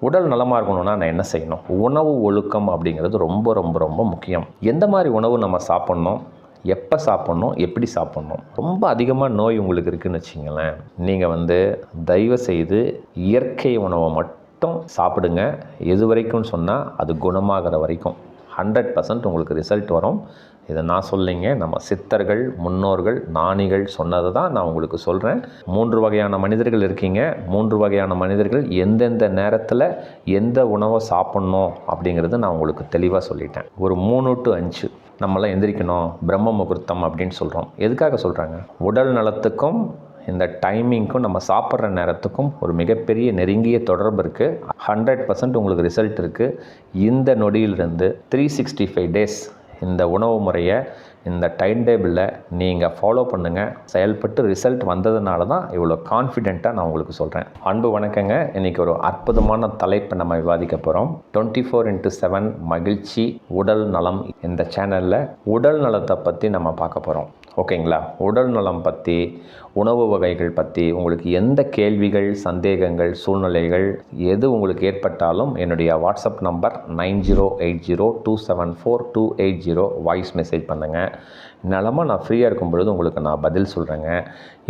உடல் நலமாக இருக்கணும்னா நான் என்ன செய்யணும்? உணவு ஒழுக்கம் அப்படிங்கிறது ரொம்ப ரொம்ப ரொம்ப முக்கியம். எந்த மாதிரி உணவு நம்ம சாப்பிட்ணும்? எப்போ சாப்பிட்ணும்? எப்படி சாப்பிட்ணும்? ரொம்ப அதிகமாக நோய் உங்களுக்கு இருக்குன்னு வச்சிங்களேன். நீங்கள் வந்து தயவு செய்து இயற்கை உணவை மட்டும் சாப்பிடுங்க. எது வரைக்கும்னு சொன்னால் அது குணமாகிற வரைக்கும். ஹண்ட்ரட் பர்சன்ட் உங்களுக்கு ரிசல்ட் வரும். இதை நான் சொல்லிங்க. நம்ம சித்தர்கள் முன்னோர்கள் ஞானிகள் சொன்னதை தான் நான் உங்களுக்கு சொல்கிறேன் மூன்று வகையான மனிதர்கள் இருக்கீங்க. மூன்று வகையான மனிதர்கள் எந்தெந்த நேரத்தில் எந்த உணவை சாப்பிட்ணும் அப்படிங்கிறது நான் உங்களுக்கு தெளிவாக சொல்லிட்டேன். ஒரு மூணு டு அஞ்சு. நம்மளாம் எந்திரிக்கணும். பிரம்ம முகூர்த்தம் அப்படின்னு சொல்கிறோம் எதுக்காக சொல்கிறாங்க உடல் நலத்துக்கும் இந்த டைமிங்க்கும் நம்ம சாப்பிட்ற நேரத்துக்கும் ஒரு மிகப்பெரிய நெருங்கிய தொடர்பு இருக்குது ஹண்ட்ரட் பர்சன்ட் உங்களுக்கு ரிசல்ட் இருக்குது இந்த நொடியிலிருந்து த்ரீ சிக்ஸ்டி ஃபைவ் டேஸ் இந்த உணவு முறையை இந்த டைம் டேபிளில் நீங்கள் ஃபாலோ பண்ணுங்கள் செயல்பட்டு ரிசல்ட் வந்ததுனால தான் இவ்வளோ கான்ஃபிடெண்ட்டாக நான் உங்களுக்கு சொல்கிறேன் அன்பு வணக்கங்க. இன்றைக்கி ஒரு அற்புதமான தலைப்பை நம்ம விவாதிக்க போகிறோம் டுவெண்ட்டி ஃபோர் இன்ட்டு செவன் மகிழ்ச்சி உடல் நலம் இந்த சேனலில் உடல் நலத்தை பற்றி நம்ம பார்க்க போகிறோம் ஓகேங்களா உடல் நலம் பற்றி உணவு வகைகள் பற்றி உங்களுக்கு எந்த கேள்விகள் சந்தேகங்கள் சூழ்நிலைகள் எது உங்களுக்கு ஏற்பட்டாலும் என்னுடைய WhatsApp number nine zero eight zero two seven four two eight zero voice message பண்ணுங்கள் நிலமாக நான் ஃப்ரீயாக இருக்கும் பொழுது உங்களுக்கு நான் பதில் சொல்கிறேங்க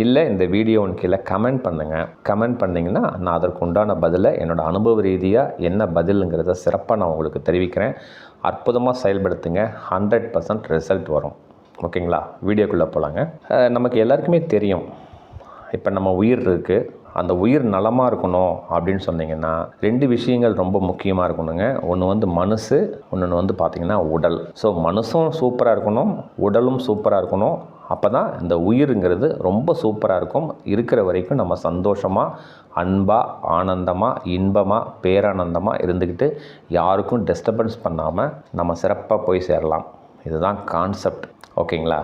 இல்லை இந்த வீடியோவின் கீழே கமெண்ட் பண்ணுங்கள் கமெண்ட் பண்ணிங்கன்னா நான் அதற்கு உண்டான பதிலை என்னோடய அனுபவ ரீதியாக என்ன பதிலுங்கிறத சிறப்பாக நான் உங்களுக்கு தெரிவிக்கிறேன். அற்புதமாக செயல்படுத்துங்க. ஹண்ட்ரட் பர்சன்ட் ரிசல்ட் வரும். ஓகேங்களா வீடியோக்குள்ளே போகலாங்க நமக்கு எல்லாருக்குமே தெரியும். இப்போ நம்ம உயிர் இருக்குது அந்த உயிர் நலமாக இருக்கணும் அப்படின்னு சொன்னீங்கன்னா ரெண்டு விஷயங்கள் ரொம்ப முக்கியமாக இருக்கணுங்க. ஒன்று வந்து மனசு ஒன்று வந்து பார்த்திங்கன்னா உடல். ஸோ மனசும் சூப்பராக இருக்கணும் உடலும் சூப்பராக இருக்கணும். அப்போ தான் இந்த உயிருங்கிறது ரொம்ப சூப்பராக இருக்கும். இருக்கிற வரைக்கும் நம்ம சந்தோஷமாக அன்பாக ஆனந்தமாக இன்பமாக பேரானந்தமாக இருந்துக்கிட்டு யாருக்கும் டிஸ்டர்பன்ஸ் பண்ணாமல் நம்ம சிறப்பாக போய் சேரலாம். இதுதான் கான்செப்ட் ஓகேங்களா?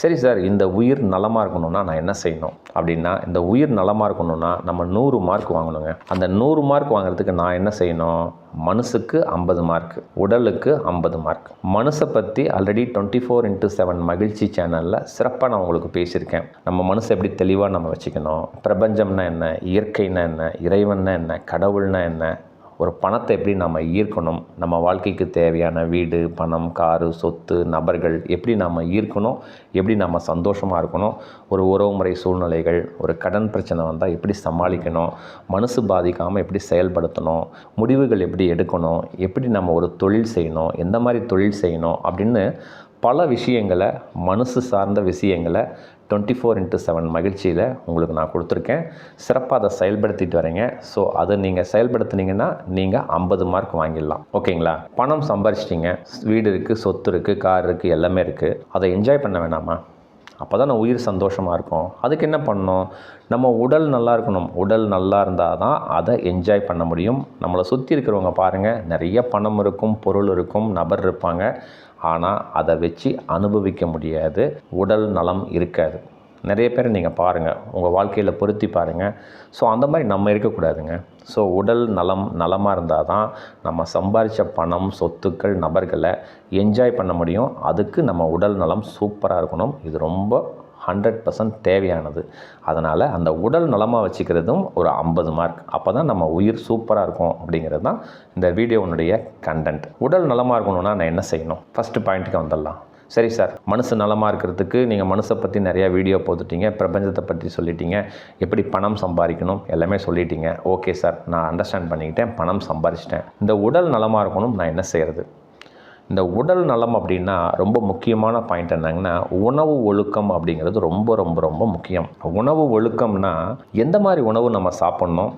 சரி சார் இந்த உயிர் நலமாக இருக்கணும்னா நான் என்ன செய்யணும்? அப்படின்னா இந்த உயிர் நலமாக இருக்கணும்னா நம்ம நூறு மார்க் வாங்கணுங்க. அந்த நூறு மார்க் வாங்குறதுக்கு நான் என்ன செய்யணும்? மனசுக்கு ஐம்பது மார்க் உடலுக்கு ஐம்பது மார்க். மனசை பற்றி already twenty four into seven மகிழ்ச்சி சேனலில் சிறப்பாக நான் உங்களுக்கு பேசியிருக்கேன். நம்ம மனசை எப்படி தெளிவாக நம்ம வச்சுக்கணும்? பிரபஞ்சம்னா என்ன? இயற்கைனா என்ன? இறைவன்னா என்ன? கடவுள்னா என்ன? ஒரு பணத்தை எப்படி நம்ம ஈர்க்கணும்? நம்ம வாழ்க்கைக்கு தேவையான வீடு பணம் காரு சொத்து நபர்கள் எப்படி நம்ம ஈர்க்கணும்? எப்படி நம்ம சந்தோஷமாக இருக்கணும்? ஒரு உறவுமுறை சூழ்நிலைகள் ஒரு கடன் பிரச்சனை வந்தால் எப்படி சமாளிக்கணும்? மனசு பாதிக்காமல் எப்படி செயல்படுத்தணும்? முடிவுகள் எப்படி எடுக்கணும்? எப்படி நம்ம ஒரு தொழில் செய்யணும்? எந்த மாதிரி தொழில் செய்யணும்? அப்படின்னு பல விஷயங்களை மனசு சார்ந்த விஷயங்களை டுவெண்ட்டி ஃபோர் இன்ட்டு செவன் மகிழ்ச்சியில் உங்களுக்கு நான் கொடுத்துருக்கேன். சிறப்பாக அதை செயல்படுத்திட்டு வரீங்க. ஸோ அதை நீங்கள் செயல்படுத்துனீங்கன்னா நீங்கள் ஐம்பது மார்க் வாங்கிடலாம். ஓகேங்களா? பணம் சம்பாரிச்சிட்டிங்க. வீடு இருக்குது சொத்து இருக்குது கார் இருக்குது எல்லாமே இருக்குது அதை என்ஜாய் பண்ண வேணாமா? அப்போ தான் நம்ம உயிர் சந்தோஷமாக இருக்கும். அதுக்கு என்ன பண்ணணும்? நம்ம உடல் நல்லா இருக்கணும். உடல் நல்லா இருந்தால் தான் அதை என்ஜாய் பண்ண முடியும். நம்மளை சுற்றி இருக்கிறவங்க பாருங்கள் நிறைய பணம் இருக்கும் பொருள் இருக்கும் நபர் இருப்பாங்க. ஆனால் அதை வச்சு அனுபவிக்க முடியாது. உடல் நலம் இருக்காது. நிறைய பேர் நீங்கள் பாருங்கள் உங்கள் வாழ்க்கையில் பொருத்தி பாருங்கள் ஸோ அந்த மாதிரி நம்ம இருக்கக்கூடாதுங்க. ஸோ உடல் நலம் நலமாக இருந்தால் தான் நம்ம சம்பாரித்த பணம் சொத்துக்கள் நபர்களை என்ஜாய் பண்ண முடியும். அதுக்கு நம்ம உடல் நலம் சூப்பராக இருக்கணும். இது ரொம்ப ஹண்ட்ரட் பர்சன்ட் தேவையானது. அதனால் அந்த உடல் நலமாக வச்சுக்கிறதும் ஒரு ஐம்பது மார்க் அப்போ தான் நம்ம உயிர் சூப்பராக இருக்கும் அப்படிங்கிறது தான் இந்த வீடியோனுடைய கண்டென்ட் உடல் நலமாக இருக்கணும்னா நான் என்ன செய்யணும்? ஃபஸ்ட்டு பாயிண்ட்டுக்கு வந்துடலாம். சரி சார் மனசு நலமாக இருக்கிறதுக்கு நீங்கள் மனசை பற்றி நிறையா வீடியோ போட்டுட்டீங்க. பிரபஞ்சத்தை பற்றி சொல்லிட்டீங்க. எப்படி பணம் சம்பாதிக்கணும்? எல்லாமே சொல்லிட்டீங்க. ஓகே சார் நான் அண்டர்ஸ்டாண்ட் பண்ணிக்கிட்டேன். பணம் சம்பாரிச்சிட்டேன் இந்த உடல் நலமாக இருக்கணும். நான் என்ன செய்கிறது இந்த உடல் நலம் அப்படின்னா ரொம்ப முக்கியமான பாயிண்ட் என்னங்கன்னா உணவு ஒழுக்கம் அப்படிங்கிறது ரொம்ப ரொம்ப ரொம்ப முக்கியம். உணவு ஒழுக்கம்னா எந்த மாதிரி உணவு நம்ம சாப்பிட்ணும்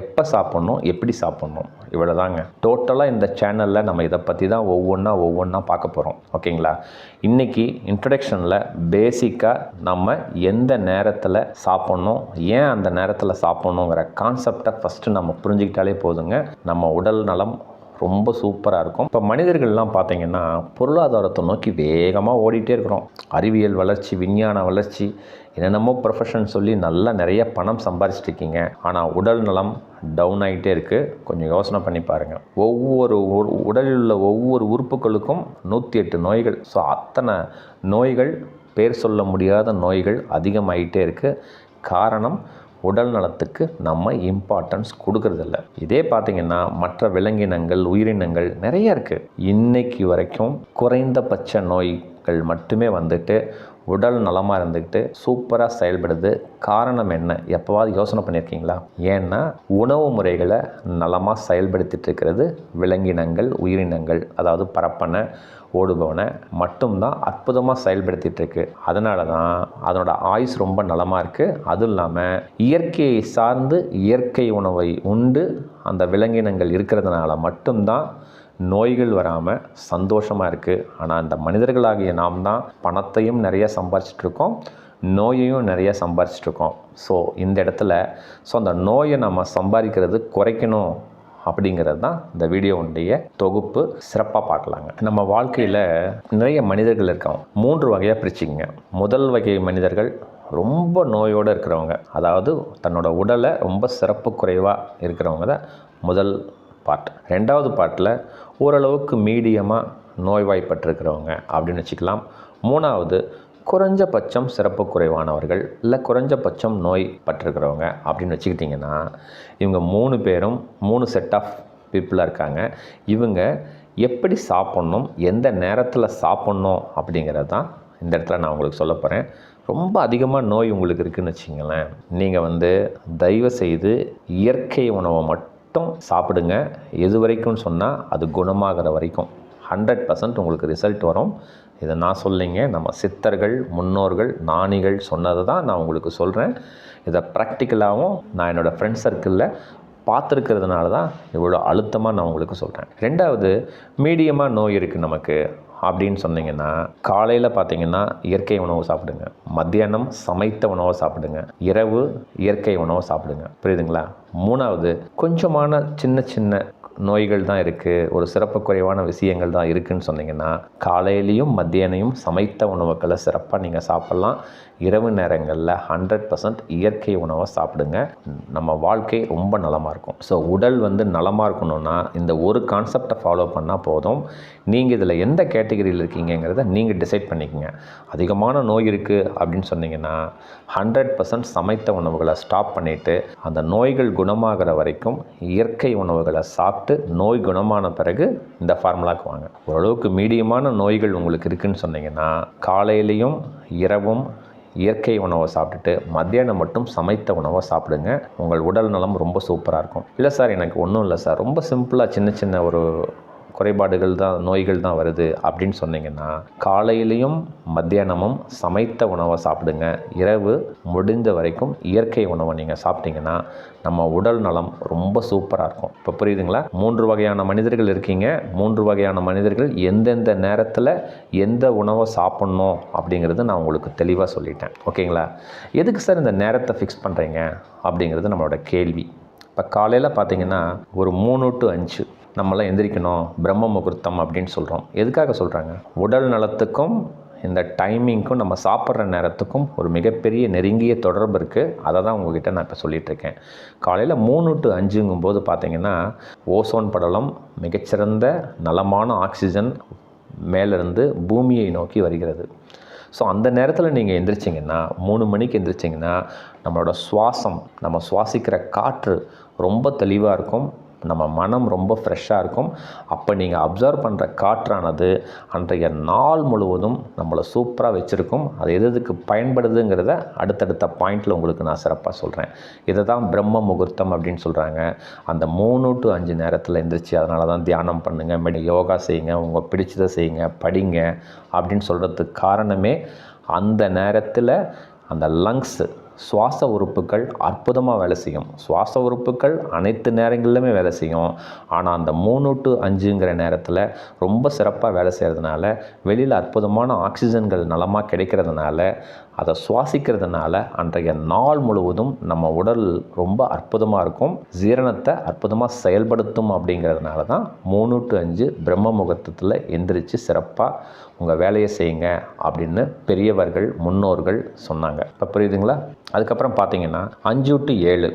எப்போ சாப்பிட்ணும் எப்படி சாப்பிட்ணும்? இவ்வளோ தாங்க டோட்டலாக இந்த சேனலில் நம்ம இதை பற்றி தான் ஒவ்வொன்றா ஒவ்வொன்றா பார்க்க போகிறோம் ஓகேங்களா? இன்றைக்கி இன்ட்ரடக்ஷனில் பேசிக்காக நம்ம எந்த நேரத்தில் சாப்பிட்ணும் ஏன் அந்த நேரத்தில் சாப்பிட்ணுங்கிற கான்செப்டை ஃபஸ்ட்டு நம்ம புரிஞ்சுக்கிட்டாலே போதுங்க. நம்ம உடல் நலம் ரொம்ப சூப்பராக இருக்கும். இப்போ மனிதர்கள்லாம் பார்த்தீங்கன்னா பொருளாதாரத்தை நோக்கி வேகமாக ஓடிட்டே இருக்கிறோம். அறிவியல் வளர்ச்சி விஞ்ஞான வளர்ச்சி என்னென்னமோ ப்ரொஃபஷன் சொல்லி நல்லா நிறைய பணம் சம்பாதிச்சிட்ருக்கீங்க ஆனால் உடல் நலம் டவுன் ஆகிட்டே இருக்குது கொஞ்சம் யோசனை பண்ணி பாருங்கள் ஒவ்வொரு உ- உடலில் உள்ள ஒவ்வொரு உறுப்புகளுக்கும் நூற்றி எட்டு நோய்கள். ஸோ அத்தனை நோய்கள் பேர் சொல்ல முடியாத நோய்கள் அதிகமாகிட்டே இருக்குது காரணம் உடல் நலத்துக்கு நம்ம இம்பார்ட்டன்ஸ் கொடுக்கறதில்ல. இதே பார்த்தீங்கன்னா மற்ற விலங்கினங்கள் உயிரினங்கள் நிறைய இருக்குது இன்னைக்கு வரைக்கும் குறைந்தபட்ச நோய்கள் மட்டுமே வந்துட்டு உடல் நலமாக இருந்துக்கிட்டு சூப்பராக செயல்படுது. காரணம் என்ன? எப்போவாவது யோசனை பண்ணியிருக்கீங்களா? ஏன்னா உணவு முறைகளை நலமாக செயல்படுத்திட்டு இருக்கிறது விலங்கினங்கள் உயிரினங்கள் அதாவது பரப்பனை ஓடுபவனை மட்டும்தான் அற்புதமாக செயல்படுத்திட்டு இருக்கு அதனால தான் அதனோட ஆயுஸ் ரொம்ப நலமாக இருக்குது அதுவும் இல்லாமல் இயற்கையை சார்ந்து இயற்கை உணவை உண்டு. அந்த விலங்கினங்கள் இருக்கிறதுனால மட்டும்தான் நோய்கள் வராமல் சந்தோஷமாக இருக்குது ஆனால் இந்த மனிதர்களாகிய நாம் தான் பணத்தையும் நிறைய சம்பாரிச்சிட்ருக்கோம். நோயையும் நிறைய சம்பாரிச்சிட்ருக்கோம். ஸோ இந்த இடத்துல ஸோ அந்த நோயை நம்ம சம்பாதிக்கிறது குறைக்கணும். அப்படிங்கிறது தான் இந்த வீடியோவுடைய தொகுப்பு. சிறப்பாக பார்க்கலாங்க. நம்ம வாழ்க்கையில் நிறைய மனிதர்கள் இருக்காங்க. மூன்று வகையாக பிரிச்சுங்க முதல் வகை மனிதர்கள் ரொம்ப நோயோடு இருக்கிறவங்க. அதாவது தன்னோட உடலை ரொம்ப சிறப்பு குறைவாக இருக்கிறவங்க தான் முதல் பார்ட் ரெண்டாவது பார்ட்டில் ஓரளவுக்கு மீடியமாக நோய்வாய்ப்பட்டிருக்கிறவங்க அப்படின்னு வச்சுக்கலாம். மூணாவது குறைஞ்சபட்சம் சிறப்பு குறைவானவர்கள் இல்லை குறைஞ்சபட்சம் நோய் பட்டிருக்கிறவங்க அப்படின்னு வச்சுக்கிட்டிங்கன்னா இவங்க மூணு பேரும் மூணு செட் ஆஃப் பீப்புளாக இருக்காங்க. இவங்க எப்படி சாப்பிட்ணும் எந்த நேரத்தில் சாப்பிட்ணும் அப்படிங்கிறது தான் இந்த இடத்துல நான் உங்களுக்கு சொல்ல போகிறேன் ரொம்ப அதிகமாக நோய் உங்களுக்கு இருக்குதுன்னு வச்சிங்களேன் நீங்கள் வந்து தயவு செய்து இயற்கை உணவை மட்டும் சாப்பிடுங்க. எது வரைக்கும்னு சொன்னால் அது குணமாகிற வரைக்கும். ஹண்ட்ரட் பர்சன்ட் உங்களுக்கு ரிசல்ட் வரும். இதை நான் சொல்லிங்க. நம்ம சித்தர்கள் முன்னோர்கள் நாணிகள் சொன்னதை தான் நான் உங்களுக்கு சொல்கிறேன் இதை ப்ராக்டிக்கலாகவும் நான் என்னோடய ஃப்ரெண்ட் சர்க்கிளில் பார்த்துருக்கிறதுனால தான் இவ்வளோ அழுத்தமாக நான் உங்களுக்கு சொல்கிறேன் ரெண்டாவது மீடியமாக நோய் இருக்குது நமக்கு அப்படின்னு சொன்னீங்கன்னா காலையில் பார்த்தீங்கன்னா இயற்கை உணவு சாப்பிடுங்க. மத்தியானம் சமைத்த உணவை சாப்பிடுங்க. இரவு இயற்கை உணவை சாப்பிடுங்க. புரியுதுங்களா? மூணாவது கொஞ்சமான சின்ன சின்ன நோய்கள் தான் இருக்குது ஒரு சிறப்பு குறைவான விஷயங்கள் தான் இருக்குதுன்னு சொன்னீங்கன்னா காலையிலையும் மத்தியானையும் சமைத்த உணவுகளை சிறப்பாக நீங்கள் சாப்பிட்லாம். இரவு நேரங்களில் ஹண்ட்ரட் பர்சன்ட் இயற்கை உணவை சாப்பிடுங்க. நம்ம வாழ்க்கை ரொம்ப நலமாக இருக்கும். ஸோ உடல் வந்து நலமாக இருக்கணும்னா இந்த ஒரு கான்செப்டை ஃபாலோ பண்ணால் போதும். நீங்கள் இதில் எந்த கேட்டகரியில் இருக்கீங்கிறத நீங்கள் டிசைட் பண்ணிக்கோங்க. அதிகமான நோய் இருக்குது அப்படின்னு சொன்னீங்கன்னா ஹண்ட்ரட் பர்சன்ட் சமைத்த உணவுகளை ஸ்டாப் பண்ணிவிட்டு அந்த நோய்கள் குணமாகிற வரைக்கும் இயற்கை உணவுகளை சாப்பிட்டு சாப்பிட்டு நோய் குணமான பிறகு இந்த ஃபார்முலாவுக்கு வாங்க. ஓரளவுக்கு மீடியமான நோய்கள் உங்களுக்கு இருக்குன்னு சொன்னீங்கன்னா காலையிலையும் இரவும் இயற்கை உணவை சாப்பிட்டுட்டு மத்தியானம் மட்டும் சமைத்த உணவை சாப்பிடுங்க. உங்கள் உடல் நலம் ரொம்ப சூப்பராக இருக்கும். இல்லை சார் எனக்கு ஒன்றும் இல்லை சார். ரொம்ப சிம்பிளாக சின்ன சின்ன ஒரு குறைபாடுகள் தான் நோய்கள் தான் வருது அப்படின்னு சொன்னீங்கன்னா காலையிலையும் மத்தியானமும் சமைத்த உணவை சாப்பிடுங்க. இரவு முடிந்த வரைக்கும் இயற்கை உணவை நீங்கள் சாப்பிட்டீங்கன்னா நம்ம உடல் நலம் ரொம்ப சூப்பராக இருக்கும். இப்போ புரியுதுங்களா? மூன்று வகையான மனிதர்கள் இருக்கீங்க. மூன்று வகையான மனிதர்கள் எந்தெந்த நேரத்தில் எந்த உணவை சாப்பிட்ணும் அப்படிங்கிறது நான் உங்களுக்கு தெளிவாக சொல்லிட்டேன். ஓகேங்களா? எதுக்கு சார் இந்த நேரத்தை ஃபிக்ஸ் பண்ணுறீங்க அப்படிங்கிறது நம்மளோட கேள்வி. இப்போ காலையில் பார்த்தீங்கன்னா ஒரு மூணு டு அஞ்சு நம்மளாம் எந்திரிக்கணும் பிரம்ம முகூர்த்தம் அப்படின்னு சொல்கிறோம் எதுக்காக சொல்கிறாங்க உடல் நலத்துக்கும் இந்த டைமிங்க்கும் நம்ம சாப்பிட்ற நேரத்துக்கும் ஒரு மிகப்பெரிய நெருங்கிய தொடர்பு இருக்குது அதை தான் உங்ககிட்ட நான் இப்போ சொல்லிகிட்ருக்கேன் காலையில் மூணு டு அஞ்சுங்கும் போது பார்த்தீங்கன்னா ஓசோன் படலம் மிகச்சிறந்த நலமான ஆக்சிஜன் மேலேருந்து பூமியை நோக்கி வருகிறது. ஸோ அந்த நேரத்தில் நீங்கள் எந்திரிச்சிங்கன்னா மூணு மணிக்கு எந்திரிச்சிங்கன்னா நம்மளோட சுவாசம் நம்ம சுவாசிக்கிற காற்று ரொம்ப தெளிவாக இருக்கும். நம்ம மனம் ரொம்ப ஃப்ரெஷ்ஷாக இருக்கும். அப்போ நீங்கள் அப்சர்வ் பண்ணுற காற்றானது அன்றைய நாள் முழுவதும் நம்மளை சூப்பராக வச்சுருக்கும். அது எது எதுக்கு பயன்படுதுங்கிறத அடுத்தடுத்த பாயிண்டில் உங்களுக்கு நான் சிறப்பாக சொல்கிறேன் இதை தான் பிரம்ம முகூர்த்தம் அப்படின்னு சொல்கிறாங்க அந்த மூணு டு அஞ்சு நேரத்தில் எந்திரிச்சு அதனால தான் தியானம் பண்ணுங்கள் மெடி யோகா செய்யுங்க உங்கள் பிடிச்சதை செய்யுங்க படிங்க அப்படின்னு சொல்கிறதுக்கு காரணமே அந்த நேரத்தில் அந்த லங்ஸு சுவாச உறுப்புகள் அற்புதமாக வேலை செய்யும். சுவாச உறுப்புகள் அனைத்து நேரங்களிலுமே வேலை செய்யும். ஆனால் அந்த மூணு டு அஞ்சுங்கிற நேரத்தில் ரொம்ப சிறப்பாக வேலை செய்கிறதுனால வெளியில் அற்புதமான ஆக்சிஜன்கள் நலமாக கிடைக்கிறதுனால அதை சுவாசிக்கிறதுனால அன்றைய நாள் முழுவதும் நம்ம உடல் ரொம்ப அற்புதமாக இருக்கும். ஜீரணத்தை அற்புதமாக செயல்படுத்தும் அப்படிங்கிறதுனால தான் மூணு டு அஞ்சு பிரம்ம முகூர்த்தத்தில் எந்திரிச்சு சிறப்பாக உங்கள் வேலையை செய்யுங்க அப்படின்னு பெரியவர்கள் முன்னோர்கள் சொன்னாங்க. இப்போ புரியுதுங்களா? அதுக்கப்புறம் பார்த்தீங்கன்னா அஞ்சு டு ஏழு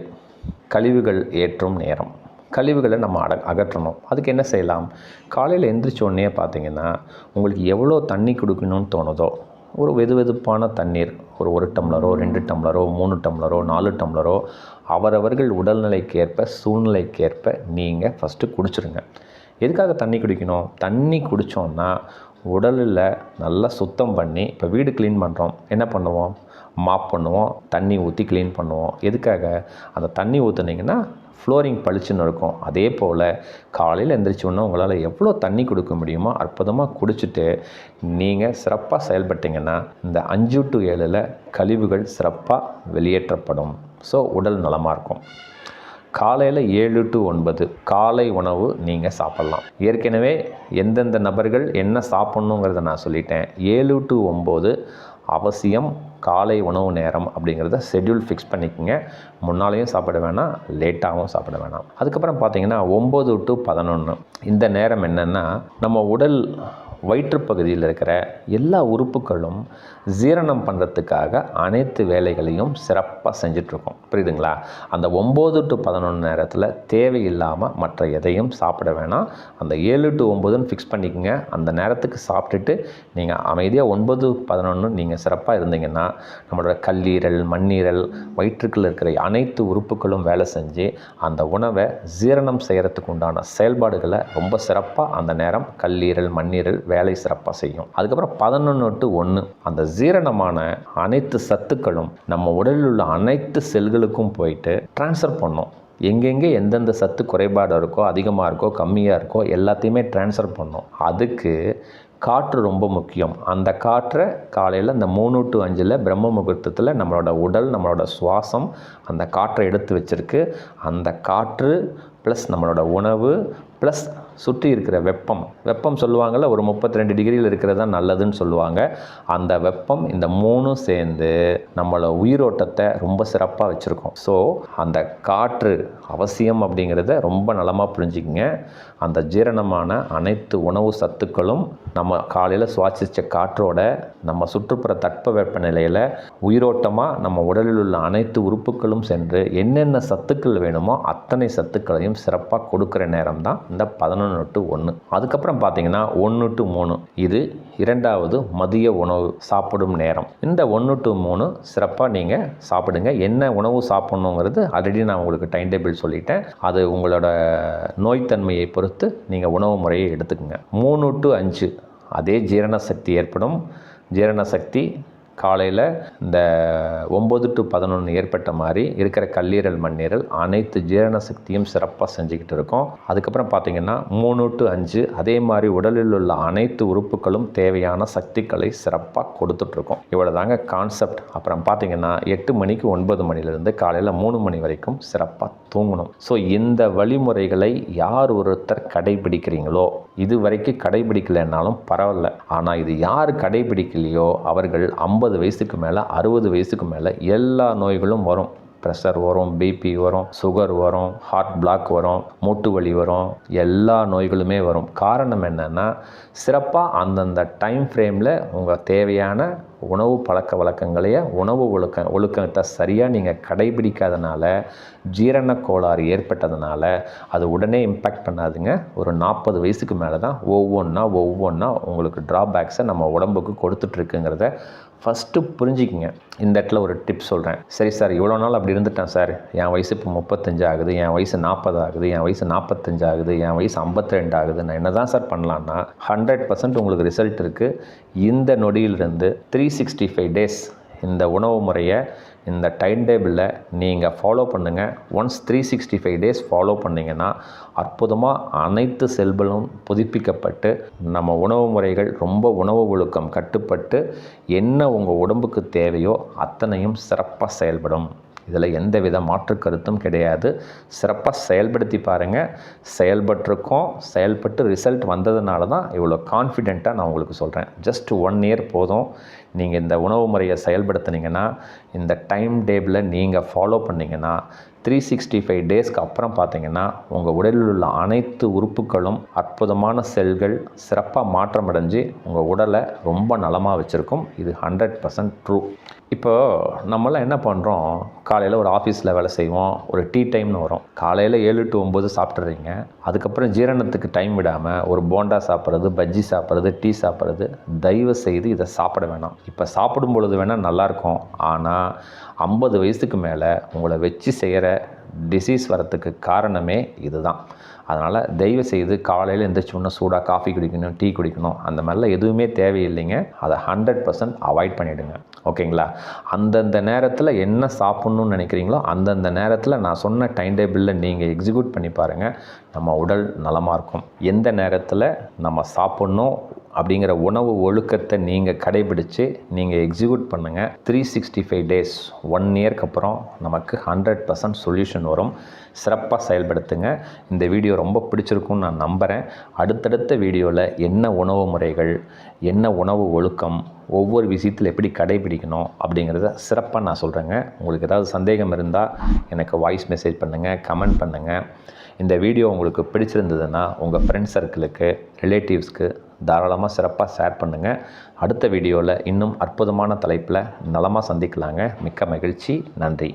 கழிவுகள் ஏற்றும் நேரம். கழிவுகளை நம்ம அட அகற்றணும். அதுக்கு என்ன செய்யலாம்? காலையில் எந்திரிச்ச உடனே பார்த்தீங்கன்னா உங்களுக்கு எவ்வளோ தண்ணி குடிக்கணும்னு தோணுதோ ஒரு வெது வெதுப்பான தண்ணீர் ஒரு ஒரு டம்ளரோ ரெண்டு டம்ளரோ மூணு டம்ளரோ நாலு டம்ளரோ அவரவர்கள் உடல்நிலைக்கேற்ப சூழ்நிலைக்கேற்ப நீங்கள் ஃபஸ்ட்டு குடிச்சிருங்க. எதுக்காக தண்ணி குடிக்கணும்? தண்ணி குடித்தோன்னா உடலில் நல்லா சுத்தம் பண்ணி இப்போ வீடு க்ளீன் பண்ணுறோம் என்ன பண்ணுவோம்? மாப் பண்ணுவோம் தண்ணி ஊற்றி க்ளீன் பண்ணுவோம். எதுக்காக? அந்த தண்ணி ஊற்றுனீங்கன்னா ஃப்ளோரிங் பளிச்சுன்னு இருக்கும் அதே போல் காலையில் எந்திரிச்சோன்னா உங்களால் எவ்வளோ தண்ணி கொடுக்க முடியுமோ அற்புதமாக குடிச்சிட்டு நீங்கள் சிறப்பாக செயல்பட்டீங்கன்னா இந்த அஞ்சு டு ஏழில் கழிவுகள் சிறப்பாக வெளியேற்றப்படும். ஸோ உடல் நலமாக இருக்கும். காலையில் ஏழு டு ஒன்பது காலை உணவு நீங்கள் சாப்பிட்லாம். ஏற்கனவே எந்தெந்த நபர்கள் என்ன சாப்பிட்ணுங்கிறத நான் சொல்லிட்டேன். ஏழு டு ஒம்பது அவசியம் காலை உணவு நேரம் அப்படிங்கிறத ஷெட்யூல் ஃபிக்ஸ் பண்ணிக்கோங்க. முன்னாலேயும் சாப்பிட வேணாம் லேட்டாகவும் சாப்பிட வேணாம். அதுக்கப்புறம் பார்த்திங்கன்னா ஒம்பது டு பதினொன்று இந்த நேரம் என்னென்னா நம்ம உடல் வயிற்றுப்பகுதியில் இருக்கிற எல்லா உறுப்புகளும் ஜீரணம் பண்ணுறதுக்காக அனைத்து வேலைகளையும் சிறப்பாக செஞ்சிட்ருக்கோம். புரியுதுங்களா? அந்த ஒம்பது டு பதினொன்று நேரத்தில் தேவையில்லாமல் மற்ற எதையும் சாப்பிட வேணாம். அந்த ஏழு டு ஒம்பதுன்னு ஃபிக்ஸ் பண்ணிக்கோங்க. அந்த நேரத்துக்கு சாப்பிட்டுட்டு நீங்கள் அமைதியாக ஒன்பது பதினொன்று நீங்கள் சிறப்பாக இருந்தீங்கன்னா நம்மளோட கல்லீரல் மண்ணீரல் வயிற்றுக்குள்ள இருக்கிற அனைத்து உறுப்புகளும் வேலை செஞ்சு அந்த உணவை ஜீரணம் செய்கிறதுக்கு உண்டான செயல்பாடுகளை ரொம்ப சிறப்பாக அந்த நேரம் கல்லீரல் மண்ணீரல் வேலை சிறப்பாக செய்யும். அதுக்கப்புறம் பதினொன்று டு ஒன்று அந்த ஜீரணமான அனைத்து சத்துக்களும் நம்ம உடலில் உள்ள அனைத்து செல்களுக்கும் போயிட்டு ட்ரான்ஸ்ஃபர் பண்ணும். எங்கெங்கே எந்தெந்த சத்து குறைபாடு இருக்கோ அதிகமாக இருக்கோ கம்மியாக இருக்கோ எல்லாத்தையுமே ட்ரான்ஸ்ஃபர் பண்ணும். அதுக்கு காற்று ரொம்ப முக்கியம். அந்த காற்றை காலையில் இந்த மூணு டு அஞ்சில் பிரம்ம முகூர்த்தத்தில் நம்மளோட உடல் நம்மளோட சுவாசம் அந்த காற்றை எடுத்து வச்சிருக்கு. அந்த காற்று ப்ளஸ் நம்மளோட உணவு ப்ளஸ் சுற்றி இருக்கிற வெப்பம். வெப்பம் சொல்லுவாங்கள்ல ஒரு முப்பத்தி ரெண்டு டிகிரியில் இருக்கிறது தான் நல்லதுன்னு சொல்லுவாங்க. அந்த வெப்பம் இந்த மூணும் சேர்ந்து நம்மளோட உயிரோட்டத்தை ரொம்ப சிறப்பாக வச்சுருக்கோம். ஸோ அந்த காற்று அவசியம் அப்படிங்கிறத ரொம்ப நலமாக புரிஞ்சுக்கிங்க. அந்த ஜீரணமான அனைத்து உணவு சத்துக்களும் நம்ம காலையில் சுவாசித்த காற்றோட நம்ம சுற்றுப்புற தட்ப வெப்பநிலையில் உயிரோட்டமாக நம்ம உடலில் உள்ள அனைத்து உறுப்புகளும் சென்று என்னென்ன சத்துக்கள் வேணுமோ அத்தனை சத்துக்களையும் சிறப்பாக கொடுக்குற நேரம் தான் இந்த பதினொன்று டு ஒன்று. அதுக்கப்புறம் பார்த்தீங்கன்னா ஒன்று டு மூணு. இது இரண்டாவது மதிய உணவு சாப்பிடும் நேரம். இந்த ஒன்று டு மூணு சிறப்பாக நீங்கள் சாப்பிடுங்க. என்ன உணவு சாப்பிட்ணுங்கிறது ஆல்ரெடி நான் உங்களுக்கு டைம் டேபிள் சொல்லிட்டேன். அது உங்களோட நோய்த்தன்மையை பொறுத்து நீங்கள் உணவு முறையை எடுத்துக்கோங்க. மூணு டு அஞ்சு. அதே ஜீரண சக்தி ஏற்படும். ஜீரண சக்தி காலையில் இந்த ஒம்பது டு பதினொன்று ஏற்பட்ட மாதிரி இருக்கிற கல்லீரல் மண்ணீரல் அனைத்து ஜீரண சக்தியும் சிறப்பாக செஞ்சுக்கிட்டு இருக்கோம். அதுக்கப்புறம் பார்த்தீங்கன்னா மூணு டு அஞ்சு அதே மாதிரி உடலில் உள்ள அனைத்து உறுப்புகளும் தேவையான சக்திகளை சிறப்பாக கொடுத்துட்ருக்கோம் இவ்வளோ தாங்க கான்செப்ட் அப்புறம் பார்த்தீங்கன்னா எட்டு மணிக்கு ஒன்பது மணிலேருந்து காலையில் மூணு மணி வரைக்கும் சிறப்பாக தூங்கணும். ஸோ இந்த வழிமுறைகளை யார் ஒருத்தர் கடைபிடிக்கிறீங்களோ இது வரைக்கும் கடைபிடிக்கலைன்னாலும் பரவாயில்ல. ஆனால் இது யார் கடைபிடிக்கலையோ அவர்கள் ஐம்பது வயசுக்கு மேலே அறுபது வயசுக்கு மேலே எல்லா நோய்களும் வரும். ப்ரெஷர் வரும் பிபி வரும் சுகர் வரும் ஹார்ட் பிளாக் வரும் மூட்டு வலி வரும் எல்லா நோய்களுமே வரும். காரணம் என்னென்னா சிறப்பாக அந்தந்த டைம் ஃப்ரேமில் உங்கள் தேவையான உணவு பழக்க வழக்கங்களையே உணவு ஒழுக்க ஒழுக்கத்தை சரியாக நீங்கள் கடைபிடிக்காதனால ஜீரண கோளாறு ஏற்பட்டதுனால அது உடனே இம்பேக்ட் பண்ணாதுங்க. ஒரு நாற்பது வயசுக்கு மேலே தான் ஒவ்வொன்றா ஒவ்வொன்றா உங்களுக்கு ட்ராபேக்ஸை நம்ம உடம்புக்கு கொடுத்துட்ருக்குங்கிறத ஃபஸ்ட்டு புரிஞ்சுக்கிங்க. இந்த இடத்துல ஒரு டிப் சொல்கிறேன் சரி சார் இவ்வளோ நாள் அப்படி இருந்துட்டேன் சார் என் வயசு இப்போ முப்பத்தஞ்சு ஆகுது என் வயசு நாற்பது ஆகுது என் வயசு நாற்பத்தஞ்சு ஆகுது என் வயசு ஐம்பத்தி ரெண்டு ஆகுது. நான் என்ன தான் சார் பண்ணலான்னா ஹண்ட்ரட் பர்சன்ட் உங்களுக்கு ரிசல்ட் இருக்குது இந்த நொடியிலிருந்து த்ரீ சிக்ஸ்டி ஃபைவ் டேஸ் இந்த உணவு முறையை இந்த டைம் டேபிளில் நீங்கள் ஃபாலோ பண்ணுங்கள் once three sixty five days follow பண்ணிங்கன்னா அற்புதமாக அனைத்து செல்களும் புதுப்பிக்கப்பட்டு நம்ம உணவு முறைகள் ரொம்ப உணவு ஒழுக்கம் கட்டுப்பட்டு என்ன உங்கள் உடம்புக்கு தேவையோ அத்தனையும் சிறப்பாக செயல்படும். இதில் எந்த வித மாற்று கருத்தும் கிடையாது. சிறப்பாக செயல்படுத்தி பாருங்கள் செயல்பட்டிருக்கோம். செயல்பட்டு ரிசல்ட் வந்ததுனால தான் இவ்வளோ கான்ஃபிடெண்ட்டாக நான் உங்களுக்கு சொல்கிறேன் ஜஸ்ட் ஒன் இயர் போதும். நீங்கள் இந்த உணவு முறையை செயல்படுத்துனீங்கன்னா இந்த டைம் டேபிளை நீங்கள் ஃபாலோ பண்ணிங்கன்னா த்ரீ சிக்ஸ்டி ஃபைவ் டேஸ்க்கு அப்புறம் பார்த்தீங்கன்னா உங்கள் உடலில் உள்ள அனைத்து உறுப்புகளும் அற்புதமான செல்கள் சிறப்பாக மாற்றமடைஞ்சு உங்கள் உடலை ரொம்ப நலமாக வச்சுருக்கும். இது ஹண்ட்ரட் பர்சன்ட் ட்ரூ இப்போ நம்மளாம் என்ன பண்ணுறோம் காலையில் ஒரு ஆஃபீஸில் வேலை செய்வோம். ஒரு டீ டைம்னு வரும். காலையில் ஏழு டு ஒம்பது சாப்பிட்றீங்க அதுக்கப்புறம் ஜீரணத்துக்கு டைம் விடாமல் ஒரு போண்டா சாப்பிட்றது பஜ்ஜி சாப்பிட்றது டீ சாப்பிட்றது தயவு செய்து இதை சாப்பிட வேணாம். இப்போ சாப்பிடும் பொழுது வேணால் நல்லாயிருக்கும் ஆனால் ஐம்பது வயசுக்கு மேலே உங்களை வச்சு செய்கிற டிசீஸ் வரத்துக்கு காரணமே இதுதான். அதனால் தயவு செய்து காலையில் எந்திரிச்சோன்னா சூடாக காஃபி குடிக்கணும் டீ குடிக்கணும் அந்த மாதிரிலாம் எதுவுமே தேவையில்லைங்க. அதை ஹண்ட்ரட் பர்சன்ட் அவாய்ட் பண்ணிவிடுங்க ஓகேங்களா? அந்தந்த நேரத்தில் என்ன சாப்பிட்ணுன்னு நினைக்கிறீங்களோ அந்தந்த நேரத்தில் நான் சொன்ன டைம் டேபிளில் நீங்கள் எக்ஸிக்யூட் பண்ணி பாருங்கள் நம்ம உடல் நலமாக இருக்கும். எந்த நேரத்தில் நம்ம சாப்பிட்ணும் அப்படிங்கிற உணவு ஒழுக்கத்தை நீங்கள் கடைபிடித்து நீங்கள் எக்ஸிக்யூட் பண்ணுங்கள் three sixty five days one இயர்க்கு அப்புறம் நமக்கு ஹண்ட்ரட் பர்சன்ட் சொல்யூஷன் வரும். சிறப்பாக செயல்படுத்துங்க. இந்த வீடியோ ரொம்ப பிடிச்சிருக்கும்னு நான் நம்புகிறேன் அடுத்தடுத்த வீடியோவில் என்ன உணவு முறைகள் என்ன உணவு ஒழுக்கம் ஒவ்வொரு விஷயத்தில் எப்படி கடைபிடிக்கணும் அப்படிங்கிறத சிறப்பாக நான் சொல்கிறேங்க உங்களுக்கு ஏதாவது சந்தேகம் இருந்தால் எனக்கு வாய்ஸ் மெசேஜ் பண்ணுங்கள் கமெண்ட் பண்ணுங்கள் இந்த வீடியோ உங்களுக்கு பிடிச்சிருந்ததுன்னா உங்கள் ஃப்ரெண்ட்ஸ் சர்க்கிளுக்கு ரிலேட்டிவ்ஸ்க்கு தாராளமாக சிறப்பாக ஷேர் பண்ணுங்கள் அடுத்த வீடியோவில் இன்னும் அற்புதமான தலைப்பில் நலமாக சந்திக்கலாங்க. மிக்க மகிழ்ச்சி. நன்றி.